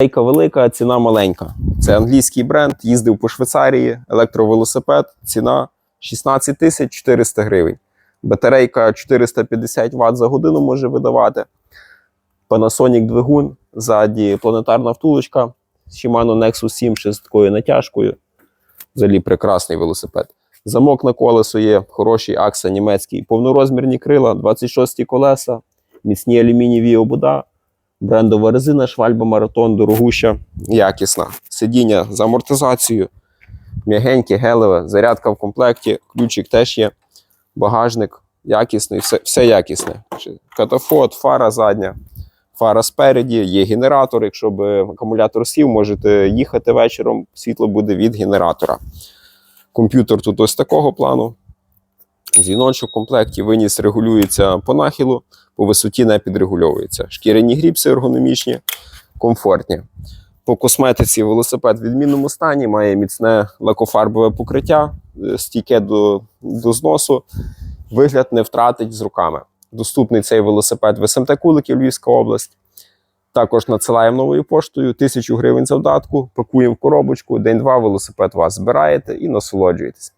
Батарейка велика, ціна маленька. Це англійський бренд, їздив по Швейцарії, електровелосипед, ціна 16 тисяч 400 гривень. Батарейка 450 Вт за годину може видавати. Panasonic двигун, ззаді планетарна втулочка, Shimano Nexus 7 ще з такою натяжкою. Взагалі прекрасний велосипед. Замок на колесо є, хороший акса німецький, повнорозмірні крила, 26 колеса, міцні алюмінієві обода, брендова резина, швальба маратон, дорогуща, якісна. Сидіння з амортизацією, м'ягеньке, гелеве, зарядка в комплекті, ключик теж є, багажник якісний, все, все якісне. Катафот, фара задня, фара спереді, є генератор. Якщо б акумулятор сів, можете їхати вечором, світло буде від генератора. Комп'ютер тут ось такого плану. Дзвіночок в комплекті, виніс регулюється по нахилу, по висоті не підрегульовується. Шкіряні гріпси ергономічні, комфортні. По косметиці велосипед в відмінному стані, має міцне лакофарбове покриття, е, стійке до, до зносу, вигляд не втратить з руками. Доступний цей велосипед в СМТ Куликів, Львівська область. Також надсилаємо новою поштою, тисячу гривень завдатку, пакуємо в коробочку, день-два велосипед вас збираєте і насолоджуєтесь.